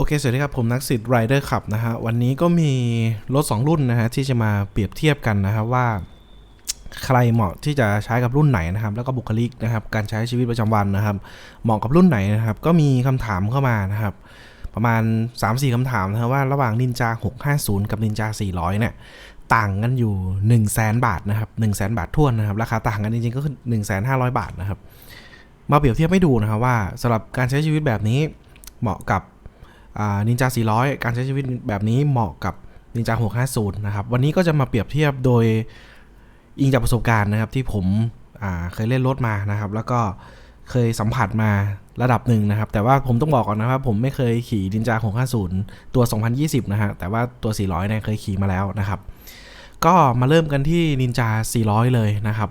โอเคสวัสดีครับ ผมนักสิทธิ์ไรเดอร์ขับนะฮะ วันนี้ก็มีรถ 2 รุ่นนะฮะ ที่จะมาเปรียบเทียบกันนะครับว่า ใครเหมาะที่จะใช้กับรุ่นไหนนะครับ แล้วก็บุคลิกนะครับ การใช้ชีวิตประจำวันนะครับ เหมาะกับรุ่นไหนนะครับ ก็มีคำถามเข้ามานะครับ ประมาณ 3-4คำถามนะครับว่าระหว่าง Ninja 650 กับ Ninja 400 เนี่ยต่างกันอยู่ 1 0 0 0 0แบาทนะครับ1 0 0 0 0 บาทท่วนนะครับราคาต่างกันจริงๆก็คือ1 5 0 0 0 บาทนะครับมาเปรียบเทียบให้ดูนะครับว่าสำหรับการใช้ชีวิตแบบนี้เหมาะกับ นินจา 400 การใช้ชีวิตแบบนี้เหมาะกับนินจา 650 นะครับ วันนี้ก็จะมาเปรียบเทียบโดยอิงจากประสบการณ์นะครับที่ผมเคยเล่นรถมานะครับ แล้วก็เคยสัมผัสมาระดับหนึ่งนะครับ แต่ว่าผมต้องบอกก่อนนะครับ ผมไม่เคยขี่นินจา 650 ตัว 2020 นะฮะ แต่ว่าตัว 400 เนี่ยเคยขี่มาแล้วนะครับ ก็มาเริ่มกันที่นินจา 400 เลยนะครับ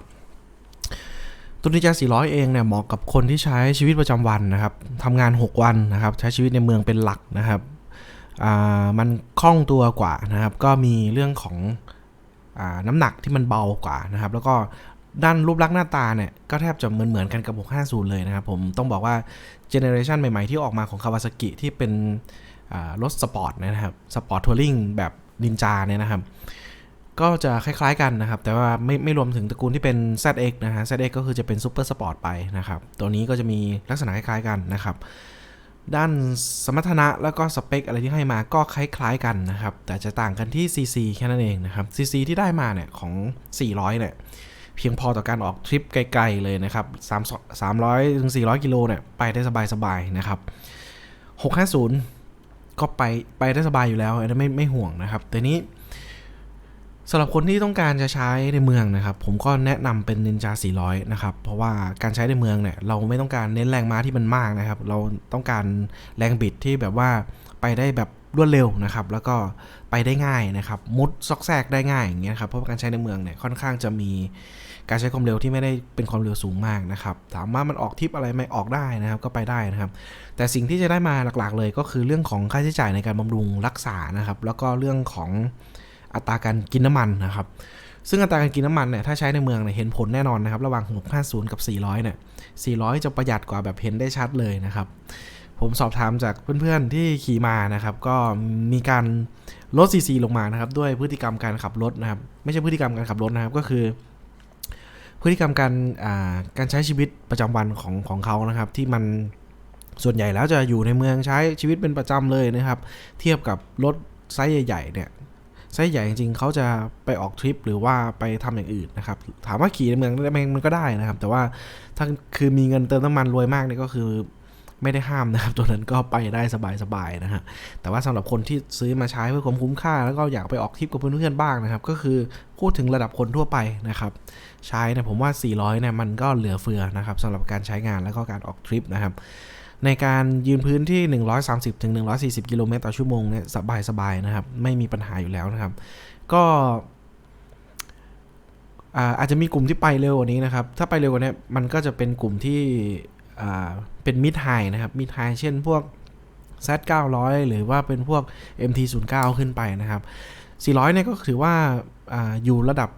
ตัวนิจา400 เองเนี่ยเหมาะกับคนที่ใช้ชีวิตประจำวันนะครับทำงาน 6 วันนะครับ ใช้ชีวิตในเมืองเป็นหลักนะครับมันคล่องตัวกว่านะครับ ก็มีเรื่องของอน้ำหนักที่มันเบากว่านะครับ แล้วก็ด้านรูปลักษณ์หน้าตาเนี่ย ก็แทบจะเหมือนเหมือนกันกับ 650 เลยนะครับ ผมต้องบอกว่าเจเนอเรชันใหม่ ๆ ที่ออกมาของคาวาซากิที่เป็นรถสปอร์ตนะครับ สปอร์ตทัวริงแบบนินจาเนี่ยนะครับ ก็จะคล้ายๆกันนะครับ แต่ว่าไม่ไม่รวมถึงตระกูลที่เป็น ZX นะฮะ ZX ก็คือจะเป็นซูเปอร์สปอร์ตไปนะครับ ตัวนี้ก็จะมีลักษณะคล้ายๆกันนะครับ ด้านสมรรถนะแล้วก็สเปคอะไรที่ให้มาก็คล้ายๆกันนะครับ แต่จะต่างกันที่ CC แค่นั้นเองนะครับ CC ที่ได้มาเนี่ยของ 400 เนี่ยเพียงพอต่อการออกทริปไกลๆเลยนะครับ3 300ถึง400 กิโลเนี่ยไปได้สบายๆนะครับ 650 ก็ไปไปได้สบายอยู่แล้วไม่ไม่ห่วงนะครับ แต่นี้ สำหรับคนที่ต้องการจะใช้ในเมืองนะครับ ผมก็แนะนำเป็น Ninja 400 นะครับ เพราะว่าการใช้ในเมืองเนี่ย เราไม่ต้องการเน้นแรงม้าที่มันมากนะครับ เราต้องการแรงบิดที่แบบว่าไปได้แบบรวดเร็วนะครับ แล้วก็ไปได้ง่ายนะครับ มุดซอกแซกได้ง่ายอย่างเงี้ยครับ เพราะการใช้ในเมืองเนี่ยค่อนข้างจะมีการใช้ความเร็วที่ไม่ได้เป็นความเร็วสูงมากนะครับ ถามว่ามันออกทิปอะไรไหมออกได้นะครับ ก็ไปได้นะครับ แต่สิ่งที่จะได้มาหลักๆ เลยก็คือเรื่องของค่าใช้จ่ายในการบำรุงรักษานะครับ แล้วก็เรื่องของ อัตราการกินน้ำมันนะครับ ซึ่งอัตราการกินน้ำมันเนี่ยถ้าใช้ในเมืองเนี่ยเห็นผลแน่นอนนะครับ ระหว่าง 650 กับ 400 เนี่ย 400 จะประหยัดกว่าแบบเห็นได้ชัดเลยนะครับ ผมสอบถามจากเพื่อนๆที่ขี่มานะครับ ก็มีการลดซีซีลงมานะครับ ด้วยพฤติกรรมการขับรถนะครับ ไม่ใช่พฤติกรรมการขับรถนะครับก็คือพฤติกรรมการการใช้ชีวิตประจำวันของของเขานะครับ ที่มันส่วนใหญ่แล้วจะอยู่ในเมืองใช้ชีวิตเป็นประจำเลยนะครับ เทียบกับรถไซส์ใหญ่ๆเนี่ย ไซส์ใหญ่จริงๆเขาจะไปออกทริปหรือว่าไปทำอย่างอื่นนะครับ ถามว่าขี่ในเมืองมันก็ได้นะครับ แต่ว่าถ้าคือมีเงินเติมน้ำมันรวยมากเนี่ยก็คือไม่ได้ห้ามนะครับ ตัวนั้นก็ไปได้สบายๆนะฮะ แต่ว่าสำหรับคนที่ซื้อมาใช้เพื่อความคุ้มค่า แล้วก็อยากไปออกทริปกับเพื่อนๆบ้างนะครับ ก็คือพูดถึงระดับคนทั่วไปนะครับ ใช้เนี่ยผมว่า 400เนี่ยมันก็เหลือเฟือนะครับสำหรับการใช้งานแล้วก็การออกทริปนะครับ ในการยืนพื้นที่ 130ถึง140 กิโลเมตรต่อชั่วโมงเนี่ยสบายๆนะครับ ไม่มีปัญหาอยู่แล้วนะครับ ก็อาจจะมีกลุ่มที่ไปเร็วกว่านี้นะครับ ถ้าไปเร็วกว่านี้มันก็จะเป็นกลุ่มที่เป็นมิดไฮนะครับ มิดไฮเช่นพวก Z 900 หรือว่าเป็นพวก MT 0 9 ขึ้นไปนะครับ 400 เนี่ยก็ถือว่าออยู่ระดับ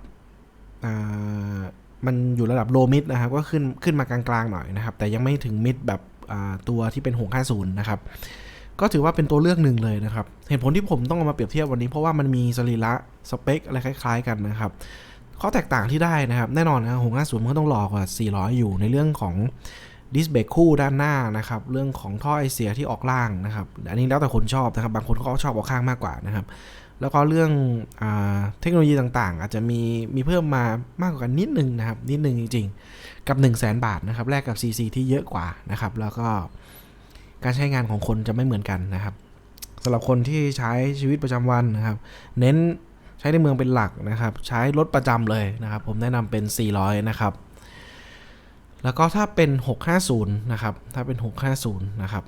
มันอยู่ระดับโลมิดนะครับ ก็ขึ้นขึ้นมากลางๆหน่อยนะครับ แต่ยังไม่ถึงมิดแบบ ตัวที่เป็น 650 นะครับ ก็ถือว่าเป็นตัวเลือกหนึ่งเลยนะครับ เหตุผลที่ผมต้องเอามาเปรียบเทียบวันนี้เพราะว่ามันมีสรีระสเปคอะไรคล้าย ๆ กันนะครับข้อแตกต่างที่ได้นะครับ แน่นอนนะ650 มันก็ต้องหลอกกว่า 400 อยู่ในเรื่องของดิสเบรกคู่ด้านหน้านะครับ เรื่องของท่อไอเสียที่ออกล่างนะครับ อันนี้แล้วแต่คนชอบนะครับ บางคนก็ชอบออกข้างมากกว่านะครับ แล้วก็เรื่องอเทคโนโลยีต่างๆ อาจจะมีมีเพิ่มมามากกว่านิดนึงนะครับ นิดนึงจริงๆ กับ 1 0 0 0 0แบาทนะครับแลกกับ CC ที่เยอะกว่านะครับ แล้วก็การใช้งานของคนจะไม่เหมือนกันนะครับสำหรับคนที่ใช้ชีวิตประจำวันนะครับ เน้นใช้ในเมืองเป็นหลักนะครับ ใช้รถประจำเลยนะครับ ผมแนะนำเป็น 400 นะครับ แล้วก็ถ้าเป็น 650 นะครับ ถ้าเป็น 650 นะครับ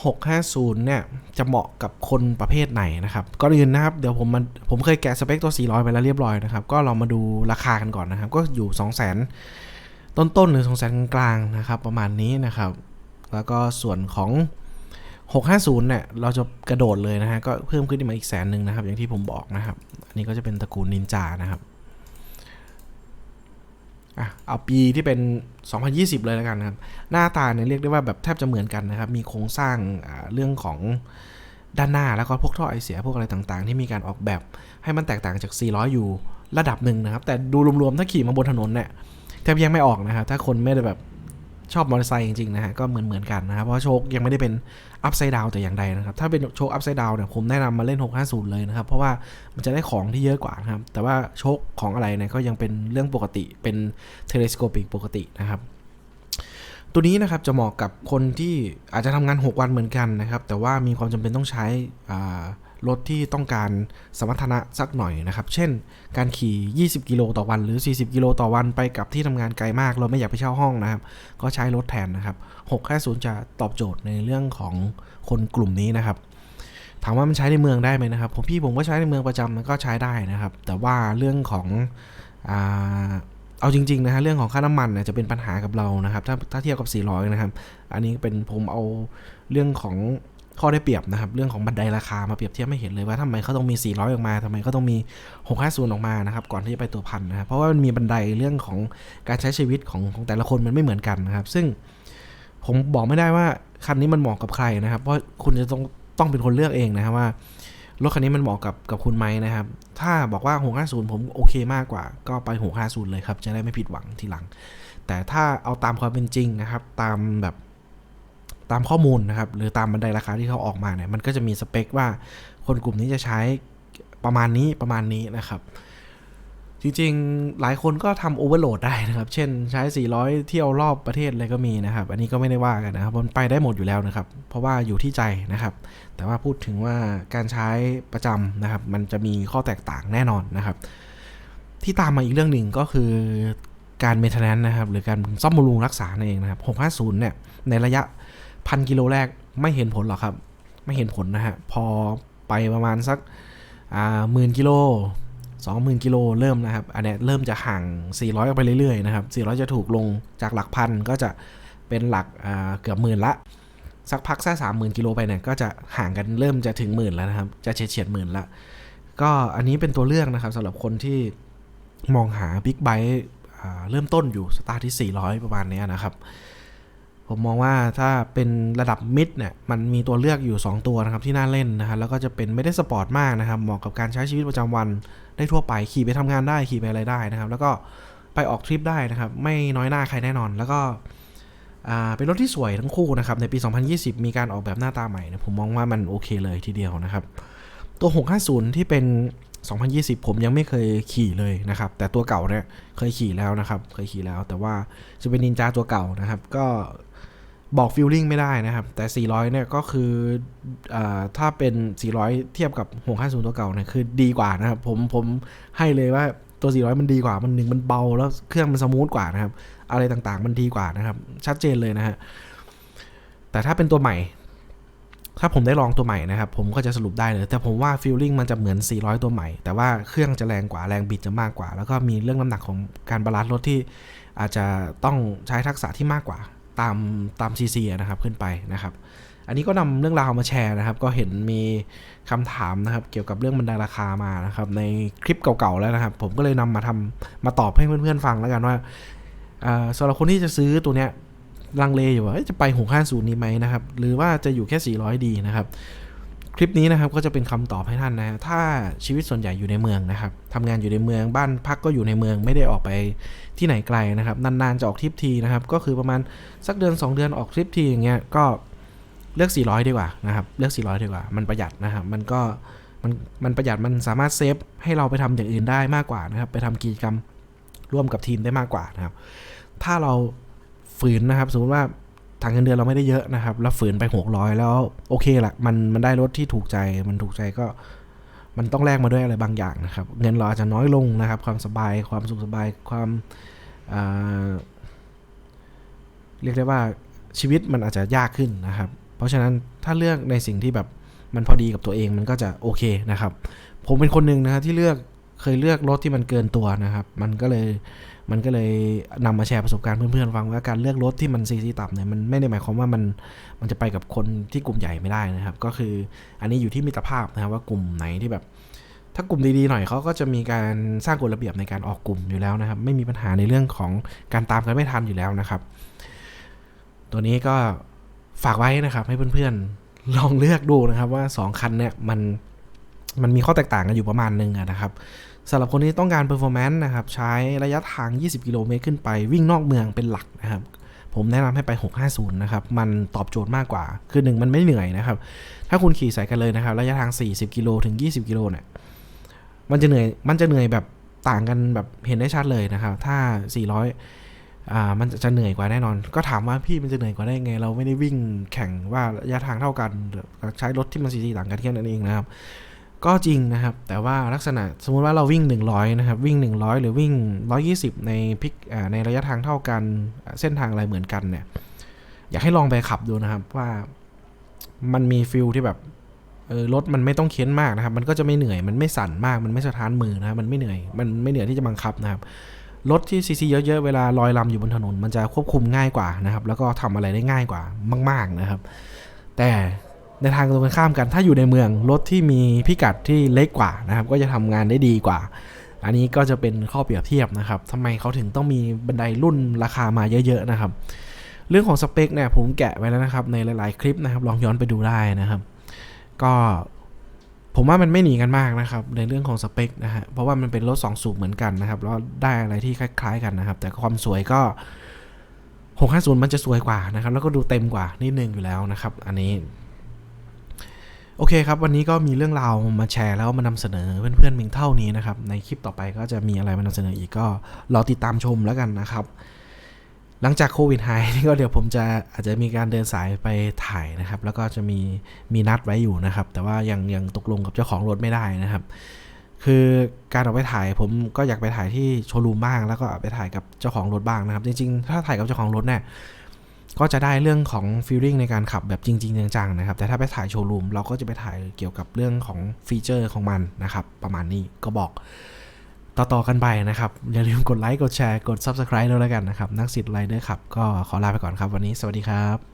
650 เนี่ย จะเหมาะกับคนประเภทไหนนะครับก่อนอื่นนะครับ เดี๋ยวผมมันผมเคยแกะสเปคตัว 400 ไปแล้วเรียบร้อยนะครับ ก็เรามาดูราคากันก่อนนะครับ ก็อยู่ 200,000 ต้นๆ หรือสองแสนกลางนะครับ ประมาณนี้นะครับ แล้วก็ส่วนของ 650 เนี่ย เราจะกระโดดเลยนะฮะ ก็เพิ่มขึ้นมาอีกแสนหนึ่งนะครับ อย่างที่ผมบอกนะครับ อันนี้ก็จะเป็นตระกูลนินจานะครับ อะเอาปีที่เป็น 2020 เลยแล้วกันนะครับ หน้าตาเนี่ยเรียกได้ว่าแบบแทบจะเหมือนกันนะครับ มีโครงสร้างเรื่องของด้านหน้าแล้วก็พวกท่อไอเสียพวกอะไรต่างๆ ที่มีการออกแบบให้มันแตกต่างจาก 400 อยู่ระดับหนึ่งนะครับ แต่ดูรวมๆ ถ้าขี่มาบนถนนเนี่ยแทบยังไม่ออกนะครับ ถ้าคนไม่ได้แบบ ชอบมอเตอร์ไซค์จริงๆนะฮะก็เหมือนเหมือนๆกันนะครับเพราะโชคยังไม่ได้เป็นอัพไซด์ดาวแต่อย่างใดนะครับ ถ้าเป็นโชคอัพไซด์ดาวเนี่ยผมแนะนำมาเล่น 650 เลยนะครับ เพราะว่ามันจะได้ของที่เยอะกว่านะครับ แต่ว่าโชคของอะไรเนี่ยก็ยังเป็นเรื่องปกติเป็นเทเลสโคปิกปกตินะครับตัวนี้นะครับจะเหมาะกับคนที่อาจจะทำงาน 6 วันเหมือนกันนะครับ แต่ว่ามีความจำเป็นต้องใช้อ่า รถที่ต้องการสมรรถนะสักหน่อยนะครับ เช่น การขี่ 20 กิโลต่อวันหรือ 40 กิโลต่อวันไปกับที่ทำงานไกลมาก เราไม่อยากไปเช่าห้องนะครับ ก็ใช้รถแทนนะครับ6แค่ศูนย์จะตอบโจทย์ในเรื่องของคนกลุ่มนี้นะครับ ถามว่ามันใช้ในเมืองได้ไหมนะครับ ผมพี่ผมก็ใช้ในเมืองประจำมันก็ใช้ได้นะครับ แต่ว่าเรื่องของเอาจริงๆนะฮะเรื่องของค่าน้ำมันเนี่ยจะเป็นปัญหากับเรานะครับ ถ้าถ้าเทียบกับ 400 นะครับ อันนี้เป็นผมเอาเรื่องของ ข้อได้เปรียบนะครับ เรื่องของบันไดราคามาเปรียบเทียบไม่เห็นเลยว่าทำไมเขาต้องมี 400 ออกมาทำไมเขาต้องมี 650 ออกมานะครับ ก่อนที่จะไปตัวพันนะครับ เพราะว่ามันมีบันไดเรื่องของการใช้ชีวิตของของแต่ละคนมันไม่เหมือนกันนะครับ ซึ่งผมบอกไม่ได้ว่าคันนี้มันเหมาะกับใครนะครับ เพราะคุณจะต้องต้องเป็นคนเลือกเองนะครับว่ารถคันนี้มันเหมาะกับกับคุณไหมนะครับ ถ้าบอกว่า 650 ผมโอเคมากกว่า ก็ไป 650 เลยครับ จะได้ไม่ผิดหวังทีหลัง แต่ถ้าเอาตามความเป็นจริงนะครับ ตามแบบ ตามข้อมูลนะครับ หรือตามบันไดราคาที่เขาออกมาเนี่ยมันก็จะมีสเปคว่าคนกลุ่มนี้จะใช้ประมาณนี้ประมาณนี้นะครับ จริงๆ หลายคนก็ทำโอเวอร์โหลดได้นะครับ เช่นใช้ 400 เที่ยวรอบประเทศเลยก็มีนะครับ อันนี้ก็ไม่ได้ว่ากันนะครับมันไปได้หมดอยู่แล้วนะครับ เพราะว่าอยู่ที่ใจนะครับ แต่ว่าพูดถึงว่าการใช้ประจำนะครับ มันจะมีข้อแตกต่างแน่นอนนะครับ ที่ตามมาอีกเรื่องหนึ่งก็คือการเมนเทนแนนนะครับ หรือการซ่อมบำรุงรักษานั่นเองนะครับ 650 เนี่ยในระยะ พันกิโลแรกไม่เห็นผลหรอกครับ ไม่เห็นผลนะฮะ พอไปประมาณสักอ่าหมื่นกิโล20,000กิโลเริ่มนะครับ อันนี้เริ่มจะห่าง 400ออกไปเรื่อยๆนะครับ 400 จะถูกลงจากหลักพันก็จะเป็นหลักอ่าเกือบหมื่นละ สักพักแค่สามหมื่นกิโลไปเนี่ยก็จะห่างกันเริ่มจะถึงหมื่นแล้วนะครับ จะเฉียดเฉียดหมื่นละ ก็อันนี้เป็นตัวเลือกนะครับสำหรับคนที่มองหาบิ๊กไบค์เริ่มต้นอยู่สตาร์ทที่ 400 ประมาณเนี้ยนะครับ ผมมองว่าถ้าเป็นระดับมิดเนี่ยมันมีตัวเลือกอยู่ 2 ตัวนะครับที่น่าเล่นนะครับแล้วก็จะเป็นไม่ได้สปอร์ตมากนะครับเหมาะกับการใช้ชีวิตประจำวันได้ทั่วไปขี่ไปทำงานได้ขี่ไปอะไรได้นะครับ แล้วก็ไปออกทริปได้นะครับ ไม่น้อยหน้าใครแน่นอน แล้วก็อ่าเป็นรถที่สวยทั้งคู่นะครับในปี 2020 มีการออกแบบหน้าตาใหม่เนี่ยผมมองว่ามันโอเคเลยทีเดียวนะครับ ตัว 650 ที่เป็น 2020 ผมยังไม่เคยขี่เลยนะครับ แต่ตัวเก่าเนี่ยเคยขี่แล้วนะครับ เคยขี่แล้ว แต่ว่าจะเป็นนินจาตัวเก่านะครับ ก็ บอกฟิลลิ่งไม่ได้นะครับ แต่ 400 เนี่ยก็คืออถ้าเป็น 400 เทียบกับ 650 ตัวเก่าเนี่ยคือดีกว่านะครับ ผมผมให้เลยว่าตัว 400 มันดีกว่า มันหนึ่งมันเบาแล้วเครื่องมันสมูทกว่านะครับ อะไรต่างๆมันดีกว่านะครับ ชัดเจนเลยนะฮะ แต่ถ้าเป็นตัวใหม่ ถ้าผมได้ลองตัวใหม่นะครับ ผมก็จะสรุปได้เลย แต่ผมว่าฟีลลิ่งมันจะเหมือน 400 ตัวใหม่ แต่ว่าเครื่องจะแรงกว่า แรงบิดจะมากกว่า แล้วก็มีเรื่องน้ำหนักของการบาลานซ์รถที่อาจจะต้องใช้ทักษะที่มากกว่า ตามตามซีซีนะครับขึ้นไปนะครับ อันนี้ก็นำเรื่องราวมาแชร์นะครับ ก็เห็นมีคำถามนะครับ เกี่ยวกับเรื่องบันไดราคามานะครับ ในคลิปเก่าๆแล้วนะครับ ผมก็เลยนำมาทำมาตอบให้เพื่อนๆฟังแล้วกันว่าอ่าสำหรับคนที่จะซื้อตัวเนี้ยลังเลอยู่ว่าเอ้ยจะไป 650 นี้ไหมนะครับ หรือว่าจะอยู่แค่ 400 ดีนะครับ คลิปนี้นะครับก็จะเป็นคำตอบให้ท่านนะฮะถ้าชีวิตส่วนใหญ่อยู่ในเมืองนะครับทำงานอยู่ในเมืองบ้านพักก็อยู่ในเมืองไม่ได้ออกไปที่ไหนไกลนะครับ นานๆจะออกทริปทีนะครับ ก็คือประมาณสักเดือน 2 เดือนออกทริปทีอย่างเงี้ยก็เลือก 400 ดีกว่านะครับ เลือก 400 ดีกว่า มันประหยัดนะครับ มันก็มันมันประหยัดมันสามารถเซฟให้เราไปทำอย่างอื่นได้มากกว่านะครับ ไปทำกิจกรรมร่วมกับทีมได้มากกว่านะครับ ถ้าเราฝืนนะครับ สมมติว่า ทางเงินเดือนเราไม่ได้เยอะนะครับ แล้วฝืนไป600แล้วโอเคละมันมันได้รถที่ถูกใจ มันถูกใจก็มันต้องแลกมาด้วยอะไรบางอย่างนะครับ เงินเราอาจจะน้อยลงนะครับ ความสบาย ความสุขสบาย ความอ่าเรียกได้ว่าชีวิตมันอาจจะยากขึ้นนะครับ เพราะฉะนั้นถ้าเลือกในสิ่งที่แบบมันพอดีกับตัวเองมันก็จะโอเคนะครับ ผมเป็นคนหนึ่งนะครับที่เลือก เคยเลือกรถที่มันเกินตัวนะครับ มันก็เลยมันก็เลยนำมาแชร์ประสบการณ์เพื่อนๆฟังว่าการเลือกรถที่มันซีซีต่ำเนี่ยมันไม่ได้หมายความว่ามันมันจะไปกับคนที่กลุ่มใหญ่ไม่ได้นะครับ ก็คืออันนี้อยู่ที่มิตรภาพนะครับว่ากลุ่มไหนที่แบบ ถ้ากลุ่มดีๆหน่อยเขาก็จะมีการสร้างกฎระเบียบในการออกกลุ่มอยู่แล้วนะครับ ไม่มีปัญหาในเรื่องของการตามกันไม่ทันอยู่แล้วนะครับ ตัวนี้ก็ฝากไว้นะครับ ให้เพื่อนๆลองเลือกดูนะครับว่า 2 คันเนี่ยมันมันมีข้อแตกต่างกันอยู่ประมาณนึงนะครับ สำหรับคนที่ต้องการ performance นะครับ ใช้ระยะทาง 20 กิโลเมตรขึ้นไป วิ่งนอกเมืองเป็นหลักนะครับ ผมแนะนำให้ไป 650 นะครับ มันตอบโจทย์มากกว่า คือหนึ่งมันไม่เหนื่อยนะครับ ถ้าคุณขี่ใส่กันเลยนะครับ ระยะทาง 40 กิโลถึง 20 กิโลเนี่ย มันจะเหนื่อย มันจะเหนื่อยแบบต่างกันแบบเห็นได้ชัดเลยนะครับ ถ้า 400อ่ามันจะเหนื่อยกว่าแน่นอน ก็ถามว่าพี่มันจะเหนื่อยกว่าได้ไง เราไม่ได้วิ่งแข่งว่าระยะทางเท่ากัน ใช้รถที่มันซีซีต่างกันแค่นั้นเองนะครับ ก็จริงนะครับ แต่ว่าลักษณะสมมุติว่าเราวิ่ง 100 นะครับ วิ่ง 100 หรือวิ่ง 120 ในพิกในระยะทางเท่ากันเส้นทางอะไรเหมือนกันเนี่ย อยากให้ลองไปขับดูนะครับว่ามันมีฟิลที่แบบเออรถมันไม่ต้องเค้นมากนะครับ มันก็จะไม่เหนื่อยมันไม่สั่นมากมันไม่สะท้านมือนะมันไม่เหนื่อยมันไม่เหนื่อยที่จะบังคับนะครับรถที่ซีซีเยอะๆเวลาลอยลำอยู่บนถนน มันจะควบคุมง่ายกว่านะครับ แล้วก็ทำอะไรได้ง่ายกว่า มาก ๆนะครับ แต่ ในทางตรงกันข้ามกัน ถ้าอยู่ในเมืองรถที่มีพิกัดที่เล็กกว่านะครับ ก็จะทำงานได้ดีกว่า อันนี้ก็จะเป็นข้อเปรียบเทียบนะครับทำไมเขาถึงต้องมีบันไดรุ่นราคามาเยอะ ๆ นะครับ เรื่องของสเปคเนี่ยผมแกะไว้แล้วนะครับ ในหลาย ๆ คลิปนะครับ ลองย้อนไปดูได้นะครับ ก็ผมว่ามันไม่หนีกันมากนะครับ ในเรื่องของสเปคนะฮะเพราะว่ามันเป็นรถ2สูบเหมือนกันนะครับแล้วได้อะไรที่คล้าย ๆ กันนะครับ แต่ความสวยก็650มันจะสวยกว่านะครับ แล้วก็ดูเต็มกว่านิดนึงอยู่แล้วนะครับ อันนี้ โอเคครับ วันนี้ก็มีเรื่องราวมาแชร์แล้วมานำเสนอเพื่อนๆเพียงเท่านี้นะครับ ในคลิปต่อไปก็จะมีอะไรมานำเสนออีกก็รอติดตามชมแล้วกันนะครับ หลังจากโควิดหายนี่ก็เดี๋ยวผมจะอาจจะมีการเดินสายไปถ่ายนะครับ แล้วก็จะมีมีนัดไว้อยู่นะครับ แต่ว่ายังยังตกลงกับเจ้าของรถไม่ได้นะครับ คือการเอาไปถ่ายผมก็อยากไปถ่ายที่โชว์รูมบ้าง แล้วก็ไปถ่ายกับเจ้าของรถบ้างนะครับ จริงๆ ถ้าถ่ายกับเจ้าของรถเนี่ย ก็จะได้เรื่องของฟีลลิ่งในการขับแบบจริง ๆ จังๆนะครับ แต่ถ้าไปถ่ายโชว์รูมเราก็จะไปถ่ายเกี่ยวกับเรื่องของฟีเจอร์ของมันนะครับ ประมาณนี้ก็บอกต่อ ๆ กันไปนะครับ อย่าลืมกดไลค์ กดแชร์ กด Subscribe ด้วยแล้วกันนะครับ นักสิทธิ์ไรเดอร์ขับ ก็ขอลาไปก่อนครับวันนี้ สวัสดีครับ